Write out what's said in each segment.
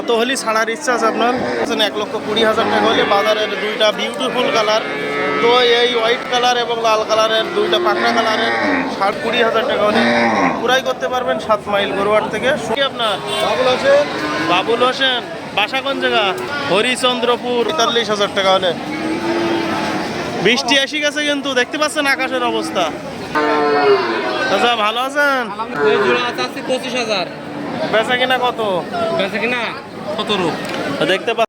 কত হলে ছাড়ার ইচ্ছা আছে আপনার? এক লক্ষ কুড়ি হাজার টাকা হলে বাজারের দুইটা বিউটিফুল কালার তো এই হোয়াইট কালার এবং লাল কালারের দুইটা পাকড়া কালারের ষাট কুড়ি হাজার টাকা হলে পুরাই করতে পারবেন সাত মাইল গরুয়ার থেকে। কি আপনার? বাবুল হোসেন। বাবুল হোসেন বাসা কোন জায়গা? হরিচন্দ্রপুর পঁয়তাল্লিশ হাজার টাকা হলে। বৃষ্টি এসে গেছে কিন্তু দেখতে পাচ্ছেন আকাশের অবস্থা। আচ্ছা ভালো আছেন? পঁচিশ হাজার। বেচা কিনা কত? বেঁচে কিনা দেখতে পা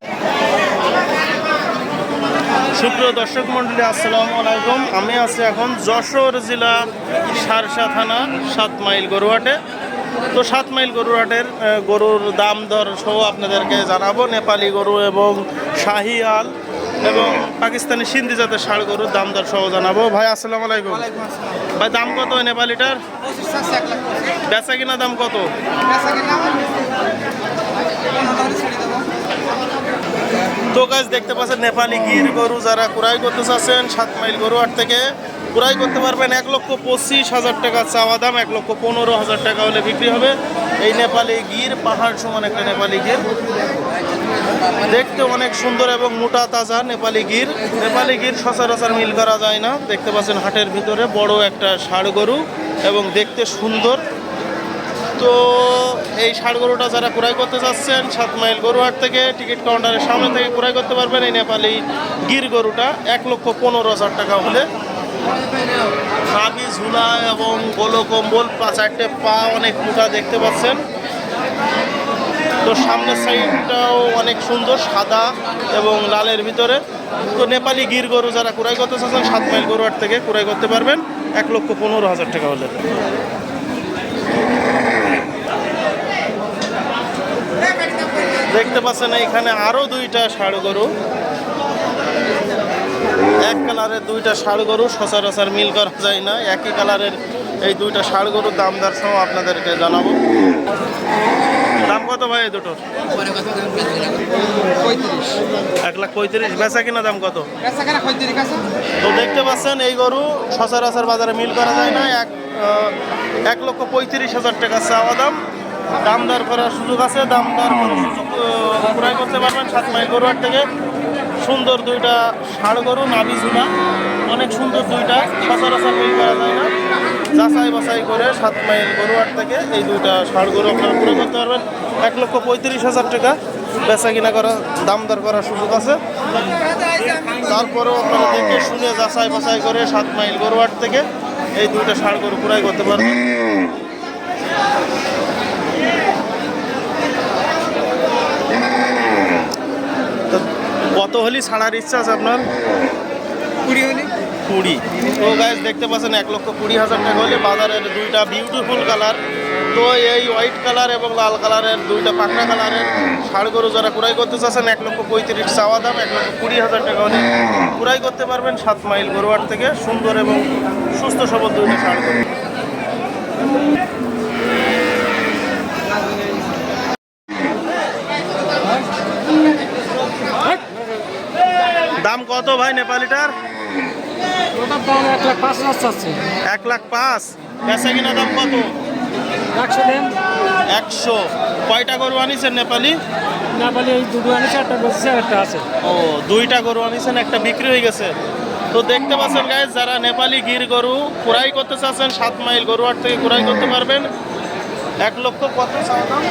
সুপ্রিয় দর্শক মন্ডলী আসসালামু আলাইকুম। আমি আছি এখন যশোর জেলা সারসা থানা সাত মাইল গরুহাটে। তো সাত মাইল গরুহাটের গরুর দাম দর সহ আপনাদেরকে জানাব। নেপালি গরু এবং শাহিয়াল এবং পাকিস্তানি সিন্ধি জাতের ষাড় গরুর দাম দর সহ জানাব। ভাই আসসালামু আলাইকুম। ভাই দাম কত নেপালিটার? বেচা কিনা দাম কত তো গাছ দেখতে পাচ্ছেন নেপালি গির গরু যারা ক্রয় করতে চাচ্ছেন, সাত মাইল গরু হাট থেকে ক্রয় করতে পারবেন। এক লক্ষ পঁচিশ হাজার টাকা চাওয়া দাম, এক লক্ষ পনেরো হাজার টাকা হলে বিক্রি হবে। এই নেপালি গির, পাহাড় সমান একটা নেপালি গির। দেখতে অনেক সুন্দর এবং মোটা তাজা নেপালি গির। নেপালি গির সচরাচর মিল করা যায় না। দেখতে পাচ্ছেন হাটের ভিতরে বড় একটা ষাড় গরু এবং দেখতে সুন্দর। তো এই ষাড় গরুটা যারা ক্রয় করতে চাচ্ছেন সাত মাইল গরুহাট থেকে টিকিট কাউন্টারের সামনে থেকে ক্রয় করতে পারবেন। এই নেপালি গির গরুটা এক লক্ষ পনেরো হাজার টাকা হলে। নাভি ঝুলা এবং গোলো কম্বল, পা, চারটে পা অনেক মোটা দেখতে পাচ্ছেন। তো সামনের সাইডটাও অনেক সুন্দর, সাদা এবং লালের ভিতরে। তো নেপালি গির গরু যারা ক্রয় করতে চাচ্ছেন, সাত মাইল গরুহাট থেকে ক্রয় করতে পারবেন। এক লক্ষ পনেরো হাজার টাকা হলে। দেখতে পাচ্ছেন, এখানে আরও দুইটা ষাড় গরু। এক কালারের দুইটা ষাড় গরু, সচরাচর মিল করা যায় না। একই কালারের এই দুইটা ষাড় গরুর দাম দর সহ আপনাদেরকে জানাব। দাম কত ভাই এই দুটোর? এক লাখ পঁয়ত্রিশ। বেচা কিনা দাম কত? তো দেখতে পাচ্ছেন, এই গরু সচরাচর বাজারে মিল করা যায় না। এক এক লক্ষ পঁয়ত্রিশ হাজার টাকা চাওয়া দাম। দাম দর করার সুযোগ আছে, দাম দর করার সুযোগ ক্রয় করতে পারবেন সাত মাইল গরুয়ার থেকে। সুন্দর দুইটা ষাড় গরু নাবি ঝুলা অনেক সুন্দর দুইটা, সচরাচর মিল করা যায় না। যাচাই বাছাই করে সাত মাইল গরুয়ার থেকে এই দুইটা ষাড় গরু আপনারা ক্রয় করতে পারবেন। এক লক্ষ পঁয়ত্রিশ হাজার টাকা বেচা কিনা করা দাম দর করার সুযোগ আছে। তারপরেও আপনারা দেখে শুনে যাচাই বাছাই করে সাত মাইল গরুহাট থেকে এই দুইটা ষাড় গরু ক্রয় করতে পারবেন। কত হলি ছাড়ার ইচ্ছা আছে আপনার? কুড়ি হলি। কুড়ি। তো গাছ দেখতে পাচ্ছেন এক লক্ষ কুড়ি হাজার টাকা হলে বাজারের দুইটা বিউটিফুল কালার তো এই হোয়াইট কালার এবং লাল কালারের দুইটা পাকড়া কালারের ষাড় গরু যারা কুড়াই করতে চাচ্ছেন এক লক্ষ পঁয়ত্রিশ চাওয়া দাম এক লক্ষ কুড়ি হাজার টাকা হলে কুড়াই করতে পারবেন সাত মাইল গরুয়ার থেকে সুন্দর এবং সুস্থ সবল দুইটা ষাড় গরু দাম কত ভাই নেপালিটার? এক লাখ পাঁচ। বেচা কিনা দাম কত? একশো। একশো কয়টা গরু আনিছেন নেপালি? না বলে এই দুটো আনিছে একটা বসেছে একটা আছে ও, দুইটা গরু আনিছেন, একটা বিক্রি হয়ে গেছে। তো দেখতে পাচ্ছেন গাইজ যারা নেপালি গির গরু কুড়াই করতে চাচ্ছেন, সাত মাইল গরু হাট থেকে কুড়াই করতে পারবেন। এক লক্ষ কত চাওয়া দাম?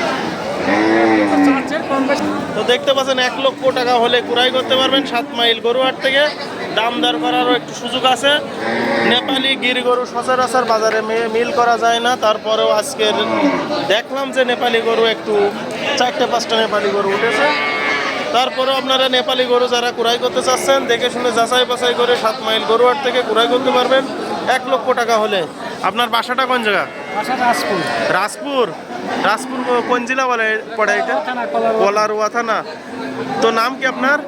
তো দেখতে পাচ্ছেন, এক লক্ষ টাকা হলে কুড়াই করতে পারবেন সাত মাইল গরু হাট থেকে। দাম দর করারও একটু সুযোগ আছে। নেপালি গির গরু সচরাচর বাজারে মিল করা যায় না। তারপরেও আজকের দেখলাম যে নেপালি গরু একটু চারটে পাঁচটা নেপালি গরু উঠেছে। তারপরেও আপনারা নেপালি গরু যারা কুড়াই করতে চাচ্ছেন, দেখে শুনে যাচাই বাছাই করে সাত মাইল গরু হাট থেকে কুড়াই করতে পারবেন। এক লক্ষ টাকা হলে। আপনার বাসাটা কোন জায়গা? রাজপুর। রাজপুর? রাজপুর কোন জেলা বলে পড়ে এটা? কলারুয়া। থানা। তো নাম কি আপনার?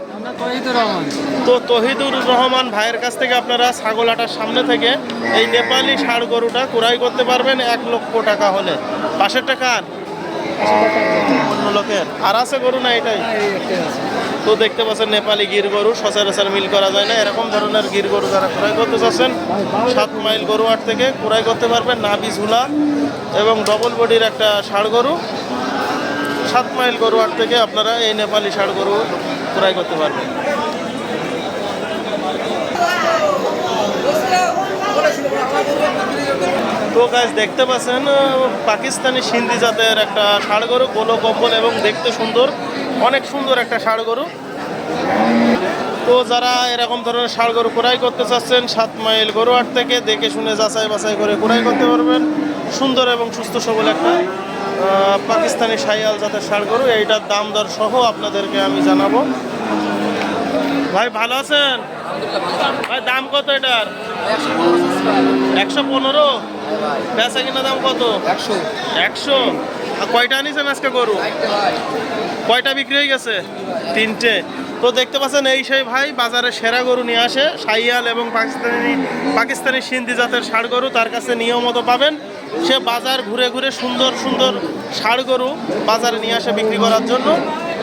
তহিদুর রহমান। তো তহিদুর রহমান ভাইয়ের কাছ থেকে আপনারা ছাগলাটার সামনে থেকে এই নেপালি ষাড় গরুটা ক্রয় করতে পারবেন এক লক্ষ টাকা হলে। পাশের টাকা অন্য লোকের। আর আছে গরু না এটাই? তো দেখতে পাচ্ছেন নেপালি গির গরু, সচরাচর মিল করা যায় না। এরকম ধরনের গির গরু যারা ক্রয় করতে চাচ্ছেন, সাত মাইল গরু হাট থেকে ক্রয় করতে পারবেন নাভি ঝুলা এবং ডবল বডির একটা ষাড় গরু। সাত মাইল গরুহাট থেকে আপনারা এই নেপালি ষাড় গরু ক্রয় করতে পারবেন। তো গাছ দেখতে পাচ্ছেন, পাকিস্তানি সিন্ধি জাতের একটা ষাড় গরু গোলো কম্বল এবং দেখতে সুন্দর। অনেক সুন্দর একটা ষাড় গরু। তো যারা এরকম ধরনের ষাড় গরু ক্রয় করতে চাচ্ছেন সাত মাইল গরুহাট থেকে দেখে শুনে যাচাই বাছাই করে ক্রয় করতে পারবেন। সুন্দর এবং সুস্থ সবল একটা পাকিস্তানি সাইয়াল জাতের ষাড় গরু। এইটার দাম দর সহ আপনাদেরকে আমি জানাব। ভাই ভালো আছেন? ভাই দাম কত এটার? একশো পনেরো? বেচা কিনা দাম কত? একশো। একশো? কয়টা আনিছেন আজকে গরু? কয়টা বিক্রি হয়ে গেছে? তিনটে। তো দেখতে পাচ্ছেন, এই সেই ভাই বাজারে সেরা গরু নিয়ে আসে। সাইয়াল এবং পাকিস্তানি পাকিস্তানি সিন্ধি জাতের ষাড় গরু, তার কাছে নিয়মত পাবেন। সে বাজার ঘুরে ঘুরে সুন্দর সুন্দর ষাড় গরু বাজারে নিয়ে আসে বিক্রি করার জন্য।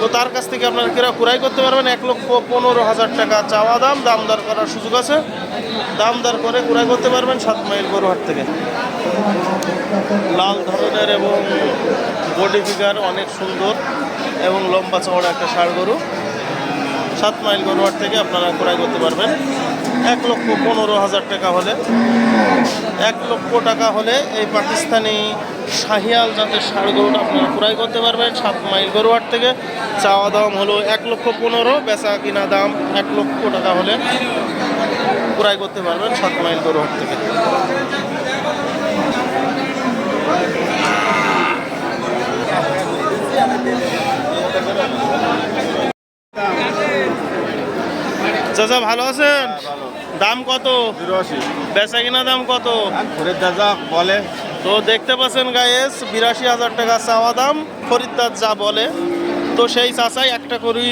তো তার কাছ থেকে আপনারা কিরা ক্রয় করতে পারবেন। এক লক্ষ পনেরো হাজার টাকা চাওয়া দাম। দাম দর করার সুযোগ আছে। দাম দর করে ক্রয় করতে পারবেন সাত মাইল গরু হাট থেকে। লাল ধরনের এবং বডি ফিগার অনেক সুন্দর এবং লম্বা চওড়া একটা ষাড় গরু। সাত মাইল গরুয়ার থেকে আপনারা ক্রয় করতে পারবেন। এক লক্ষ পনেরো হাজার টাকা হলে, এক লক্ষ টাকা হলে এই পাকিস্তানি শাহিয়াল জাতের ষাড় গরুটা আপনারা ক্রয় করতে পারবেন সাত মাইল গরুয়ার থেকে। চাওয়া দাম হলো এক লক্ষ পনেরো, বেচা কিনা দাম এক লক্ষ টাকা হলে ক্রয় করতে পারবেন সাত মাইল গরুয়ার থেকে। চাচা ভালো আছেন? দাম কত? বেচা কিনা দাম কত? ঘুরে দাদা বলে। তো দেখতে পাচ্ছেন গায়েস বিরাশি হাজার টাকা চাওয়া দাম খরিদ্দার যা বলে। তো সেই চাচাই একটা করে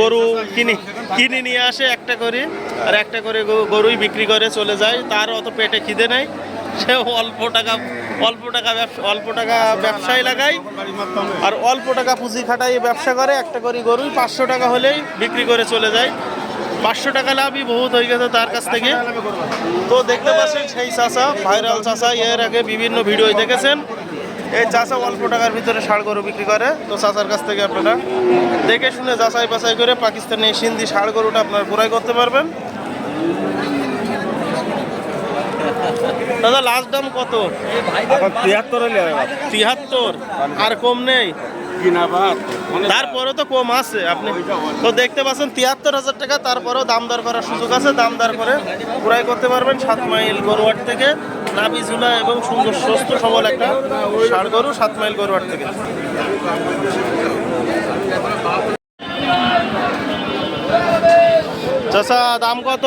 গরু কিনি কিনে নিয়ে আসে একটা করে আর একটা করে গরুই বিক্রি করে চলে যায়। তার অত পেটে খিদে নেই সে অল্প টাকা অল্প টাকা ব্যবসা অল্প টাকা ব্যবসায় লাগায় আর অল্প টাকা পুঁজি খাটাই ব্যবসা করে একটা করে গরুই পাঁচশো টাকা হলেই বিক্রি করে চলে যায়। পাঁচশো টাকা লাভই বহুত হয়ে গেছে তার কাছ থেকে। তো দেখতে পাচ্ছেন সেই চাষা ভাইরাল চাষা এর আগে বিভিন্ন ভিডিও দেখেছেন। এই চাষা অল্প টাকার ভিতরে ষাড় গরু বিক্রি করে। তো চাষার কাছ থেকে আপনারা দেখে শুনে যাচাই বাছাই করে পাকিস্তানি সিন্ধি ষাড় গরুটা আপনারা ক্রয় করতে পারবেন। দাদা লাস্ট দাম কত? তিয়াত্তর তিয়াত্তর? আর কম নেই? তারপরে তো কম আছে আপনি তো দেখতে পাচ্ছেন তিয়াত্তর হাজার টাকা তারপরেও দাম দর করার সুযোগ আছে দাম দর করে ক্রয় করতে পারবেন সাত মাইল গরুয়াট থেকে নাবি ঝুলা এবং সুন্দর সুস্থ সবল একটা ষাড় গরু সাত মাইল গরুয়াট থেকে। দাম কত?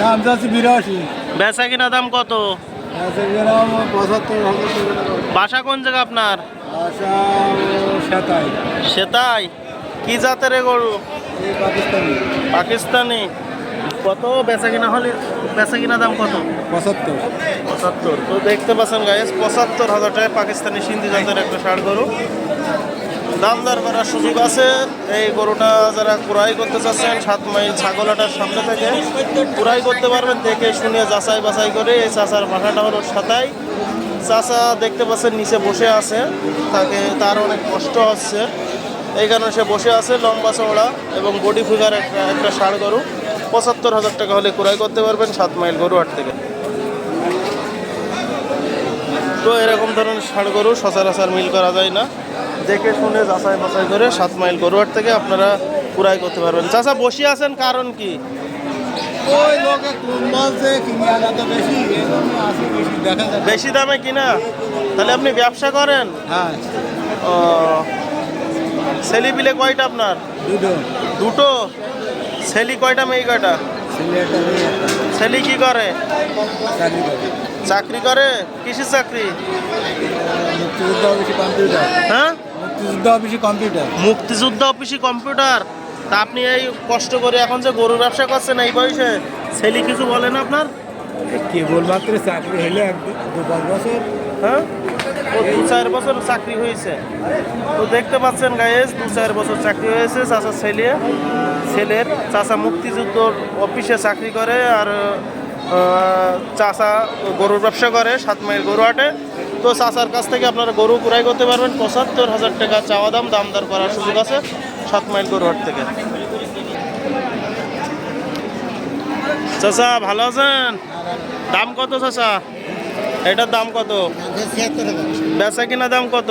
দাম যাচ্ছে বিরাশি। বেচা কিনা দাম কত? বাসা কোন জায়গা আপনার? সাতাই। কি জাতের গরু? পাকিস্তানি। পাকিস্তানি। কত? বেচা কিনা হলে বেচা কিনা দাম কত? পঁচাত্তর। পঁচাত্তর। তো দেখতে পাচ্ছেন গাইস পঁচাত্তর হাজার টাকায় পাকিস্তানি সিন্ধি জাতের একটা ষাড় গরু। দাম দর করার সুযোগ আছে। এই গরুটা যারা ক্রয় করতে চাচ্ছেন সাত মাইল ছাগলাটার সামনে থেকে ক্রয় করতে পারবেন। দেখে শুনে যাচাই বাছাই করে এই চাচার মাথাটা হলো সাতাই। চাচা দেখতে পাচ্ছেন, নিচে বসে আছে। তাকে তার অনেক কষ্ট হচ্ছে। এই কারণে সে বসে আছে, লম্বা চওড়া এবং বডি ফিগার একটা একটা ষাড় গরু। পঁচাত্তর হাজার টাকা হলে ক্রয় করতে পারবেন সাত মাইল গরু হাট থেকে। তো এরকম ধরনের ষাড় গরু সচরাচর মিল করা যায় না। দেখে শুনে যাচাই বাছাই করে সাত মাইল গরুয়ার থেকে আপনারা কুড়াই করতে পারবেন। চাচা বসে আছেন কারণ কি? ওই লোকে কিনে আনা তো বেশি এই জন্য আসি বেশি দেখা যায়। বেশি দামে কিনা? তাহলে আপনি ব্যবসা করেন? হ্যাঁ। ও ছেলি বিলে কয়টা আপনার? দুটো। দুটো? ছেলি কয়টা মেয়ে কয়টা? ছেলি কি করে। চাকরি করে? কিসের চাকরি? মুক্তিযুদ্ধ অফিসে কম্পিউটার। হ্যাঁ? মুক্তিযুদ্ধ অফিসে কম্পিউটার। মুক্তিযুদ্ধ অফিসি কম্পিউটার। তা আপনি এই কষ্ট করে এখন যে গরুর ব্যবসা করছেন এই বয়সে ছেলে কিছু বলেন আপনার? কেবলমাত্র চাকরি এক দু পাঁচ বছর। হ্যাঁ? ও দু চার বছর চাকরি হয়েছে তো দেখতে পাচ্ছেন গায়েস দু চার বছর চাকরি হয়েছে চাচা ছেলে। ছেলের চাচা মুক্তিযুদ্ধ অফিসে চাকরি করে আর চাচা গরুর ব্যবসা করে সাত মাইল গরু হাটে তো চাষার কাছ থেকে আপনারা গরু ক্রয় করতে পারবেন। পঁচাত্তর হাজার টাকা চাওয়া দাম দাম দর করার সুযোগ আছে। সাত মাইল গরুহাট থেকে। চাচা, ভালো আছেন? দাম কত চাচা? এটার দাম কত? বেচা কিনা দাম কত?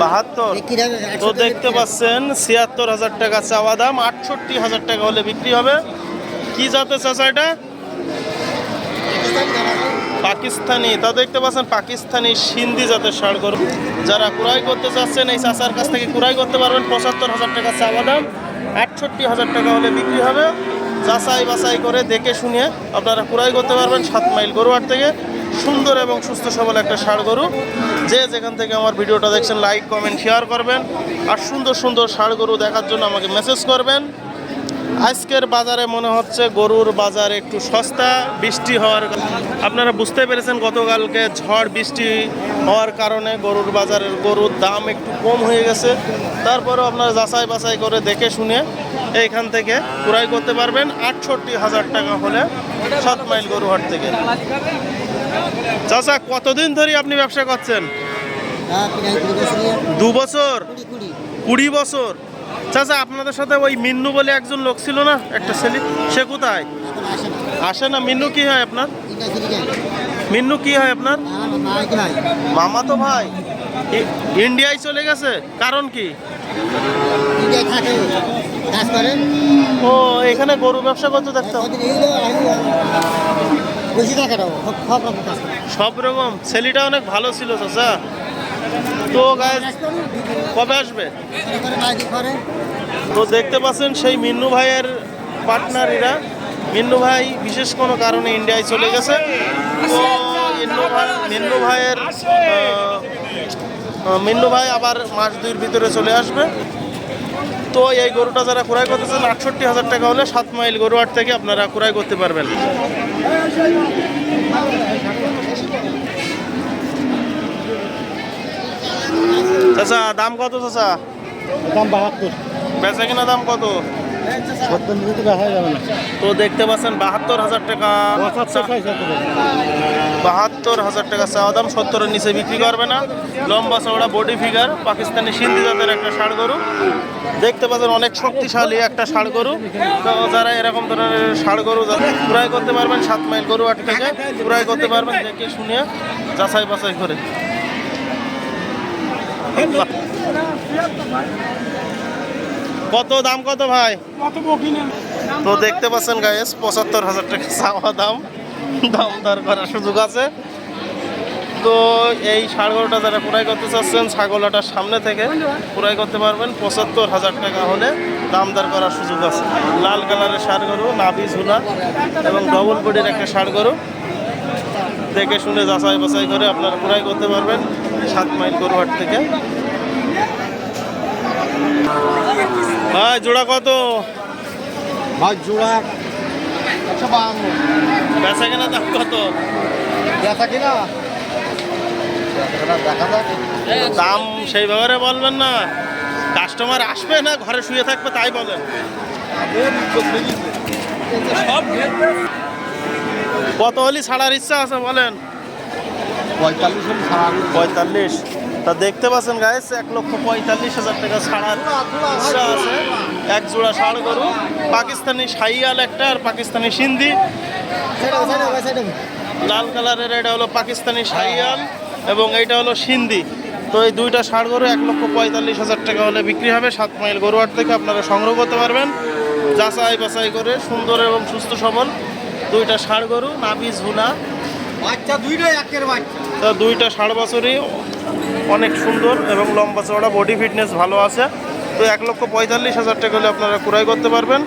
বাহাত্তর। তো দেখতে পাচ্ছেন, ছিয়াত্তর হাজার টাকা চাওয়া দাম, আটষট্টি হাজার টাকা হলে বিক্রি হবে। কি জাতের চাচা এটা? পাকিস্তানি তা দেখতে পাচ্ছেন পাকিস্তানি সিন্ধি জাতের ষাড় গরু। যারা ক্রয় করতে চাচ্ছেন এই চাচার কাছ থেকে কুড়াই করতে পারবেন। পঁচাত্তর হাজার টাকা চাওয়া দাম আটষট্টি হাজার টাকা হলে বিক্রি হবে। যাচাই বাছাই করে দেখে শুনে আপনারা কুড়াই করতে পারবেন সাত মাইল গরুহাট থেকে। সুন্দর এবং সুস্থ সবল একটা ষাড় গরু। যে যেখান থেকে আমার ভিডিওটা দেখছেন লাইক কমেন্ট শেয়ার করবেন। আর সুন্দর সুন্দর ষাড় গরু দেখার জন্য আমাকে মেসেজ করবেন। আজকের বাজারে মনে হচ্ছে গরুর বাজার একটু সস্তা বৃষ্টি হওয়ার আপনারা বুঝতে পেরেছেন গতকালকে ঝড় বৃষ্টি হওয়ার কারণে গরুর বাজারের গরুর দাম একটু কম হয়ে গেছে। তারপরেও আপনারা যাচাই বাছাই করে দেখে শুনে এইখান থেকে ক্রয় করতে পারবেন। আটষট্টি হাজার টাকা হলে সাত মাইল গরুহাট থেকে। চাচা কতদিন ধরে আপনি ব্যবসা করছেন? দু বছর? কুড়ি বছর? চাচা আপনাদের সাথে ওই মিন্নু বলে একজন লোক ছিল না? একটা ছেলে। সে কোথায়? আসে না। মিন্নু কি হয় আপনার? মিন্নু কি হয় আপনার? মামা তো ভাই। ইন্ডিয়ায় চলে গেছে। কারণ কি? ও এখানে গরু ব্যবসা করতে কাজ সব রকম। ছেলেটা অনেক ভালো ছিল চাচা। তো গায়ে কবে আসবে? তো দেখতে পাচ্ছেন সেই মিন্নু ভাইয়ের পার্টনার এরা মিন্নু ভাই বিশেষ কোনো কারণে ইন্ডিয়ায় চলে গেছে। তো মিন্নু ভাই, মিন্নু ভাইয়ের মিন্নু ভাই আবার মাস দুইয়ের ভিতরে চলে আসবে। তো এই গরুটা যারা ক্রয় করতেছেন, আটষট্টি হাজার টাকা হলে সাত মাইল গরু হাট থেকে আপনারা ক্রয় করতে পারবেন। চাচা দাম কত চাচা? দাম বাহাত্তর। বেচা কিনা দাম কত? তো দেখতে পাচ্ছেন বাহাত্তর হাজার টাকা। বাহাত্তর হাজার টাকা চাওয়া দাম সত্তরের নিচে বিক্রি করবে না। লম্বা চওড়া বডি ফিগার পাকিস্তানি সিন্ধি জাতের একটা ষাড় গরু। দেখতে পাচ্ছেন অনেক শক্তিশালী একটা ষাড় গরু। তো যারা এরকম ধরনের ষাড় গরু ক্রয় করতে পারবেন সাত মাইল গরু আট থেকে ক্রয় করতে পারবেন দেখে শুনে যাচাই বাছাই করে। কত দাম কত ভাই? তো দেখতে পাচ্ছেন গায়েস পঁচাত্তর হাজার টাকা চাওয়া দাম। দাম দর করার সুযোগ আছে। তো এই ছাগলটা যারা ক্রয় করতে চাচ্ছেন ছাগলটার সামনে থেকে ক্রয় করতে পারবেন। পঁচাত্তর হাজার টাকা হলে দাম দর করার সুযোগ আছে। লাল কালারের সার গরু নাভি ঝুলা এবং ডবল বডির একটা সার গরু দেখে শুনে যাচাই বাছাই করে আপনারা ক্রয় করতে পারবেন। সাত মাইল গরুহাট থেকে। ভাই জোড়া কত? ভাই জোড়া একশো বাহান্ন। বেচা কেনা দাম কত? দেখা কিনা দাম সেই ব্যাপারে বলবেন না। কাস্টমার আসবে না ঘরে শুয়ে থাকবে তাই বলেন। কত হলি ছাড়ার ইচ্ছা আছে বলেন। পঁয়তাল্লিশ তা দেখতে পাচ্ছেন গাইস এক লক্ষ পঁয়তাল্লিশ হাজার টাকা ছাড়ার ইচ্ছা আছে। এক জোড়া ষাড় গরু পাকিস্তানি সাইয়াল একটা আর পাকিস্তানি সিন্ধি। লাল কালারের এটা হলো পাকিস্তানি সাইয়াল এবং এইটা হলো সিন্ধি। তো এই দুইটা ষাড় গরু এক লক্ষ পঁয়তাল্লিশ হাজার টাকা হলে বিক্রি হবে। সাত মাইল গরুহাট থেকে আপনারা সংগ্রহ করতে পারবেন। যাচাই বাছাই করে সুন্দর এবং সুস্থ সবল দুইটা ষাড় গরু নাভি ঝুনা বাচ্চা দুইটাই একের বাচ্চা। তো দুইটা ষাড় বছরই অনেক সুন্দর এবং লম্বা চওড়া বডি ফিটনেস ভালো আছে। তো এক লক্ষ পঁয়তাল্লিশ হাজার টাকা হলে আপনারা ক্রয় করতে পারবেন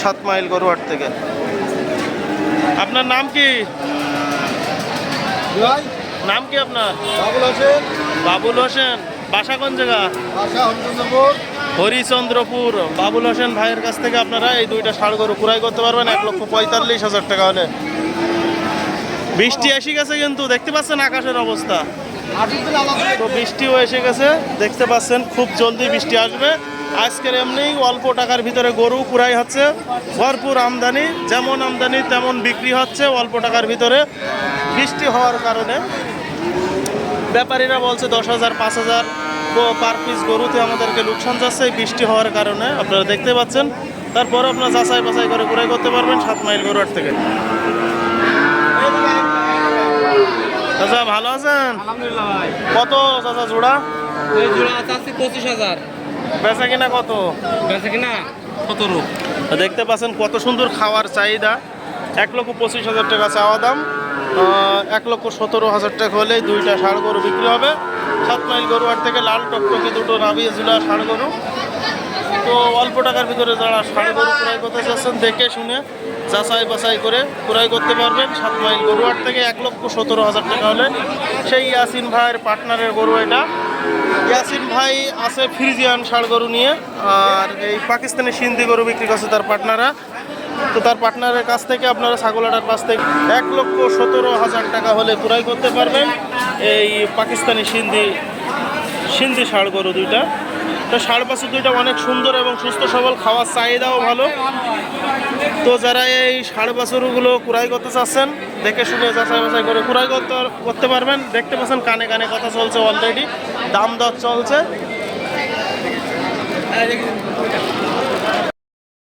সাত মাইল গরুহাট থেকে। আপনার নাম কি? নাম কি আপনার? বাবুল হোসেন। বাবুল হোসেন। বাসা কোন জায়গা? হরিচন্দ্রপুর হরিচন্দ্রপুর বাবুল হোসেন ভাইয়ের কাছ থেকে আপনারা এই দুইটা ষাড় গরু ক্রয় করতে পারবেন এক লক্ষ পঁয়তাল্লিশ হাজার টাকা হলে। বৃষ্টি এসে গেছে কিন্তু, দেখতে পাচ্ছেন আকাশের অবস্থা। তো বৃষ্টিও এসে গেছে, দেখতে পাচ্ছেন খুব জলদি বৃষ্টি আসবে। আজকের এমনি অল্প টাকার ভিতরে গরু কুড়াই হচ্ছে, ভরপুর আমদানি, যেমন আমদানি তেমন বিক্রি হচ্ছে অল্প টাকার ভিতরে। বৃষ্টি হওয়ার কারণে ব্যাপারীরা বলছে দশ হাজার, পাঁচ হাজার পার পিস গরুতে আমাদেরকে লোকসান যাচ্ছে বৃষ্টি হওয়ার কারণে আপনারা দেখতে পাচ্ছেন। তারপর আপনারা যাচাই বাছাই করে কুড়াই করতে পারবেন সাত মাইল গরুয়ার থেকে। চাচা ভালো আছেন? আলহামদুলিল্লাহ ভাই। কত চাচা জোড়া? এই জোড়া আছে পঁচিশ হাজার। বেচা কিনা কত? বেঁচে কিনা সতেরো। দেখতে পাচ্ছেন কত সুন্দর খাওয়ার চাহিদা। এক লক্ষ পঁচিশ হাজার টাকা চাওয়া দাম। এক লক্ষ সতেরো হাজার টাকা হলে দুইটা ষাড় গরু বিক্রি হবে। সাত মাইল গরু হাট থেকে লাল টকটকে দুটো নাবিয়ে ঝুলা ষাড় গরু। তো অল্প টাকার ভিতরে যারা ষাড় গরু ক্রয় করতে চাচ্ছেন, দেখে শুনে যাচাই বাছাই করে ক্রয় করতে পারবেন। সাত মাইল গরু হাট থেকে এক লক্ষ সতেরো হাজার টাকা হলে। সেই ইয়াসিন ভাইয়ের পার্টনারের গরু এটা। ইয়াসিন ভাই আছে ফ্রিজিয়ান ষাড় গরু নিয়ে, আর এই পাকিস্তানি সিন্ধি গরু বিক্রি করছে তার পার্টনাররা। তো তার পার্টনারের কাছ থেকে আপনারা ছাগলাটার কাছ থেকে এক লক্ষ সতেরো হাজার টাকা হলে ক্রয় করতে পারবেন। এই পাকিস্তানি সিন্ধি সিন্ধি ষাড় গরু দুইটা। তো ষাড় বাছুর দুইটা অনেক সুন্দর এবং সুস্থ সবল খাওয়ার চাহিদাও ভালো। তো যারা এই ষাড় বাছুরগুলো কুড়াই করতে চাচ্ছেন, দেখে শুনে যাচাই বাছাই করে কুড়াই করতে করতে পারবেন। দেখতে পাচ্ছেন কানে কানে কথা চলছে অলরেডি দাম দর চলছে।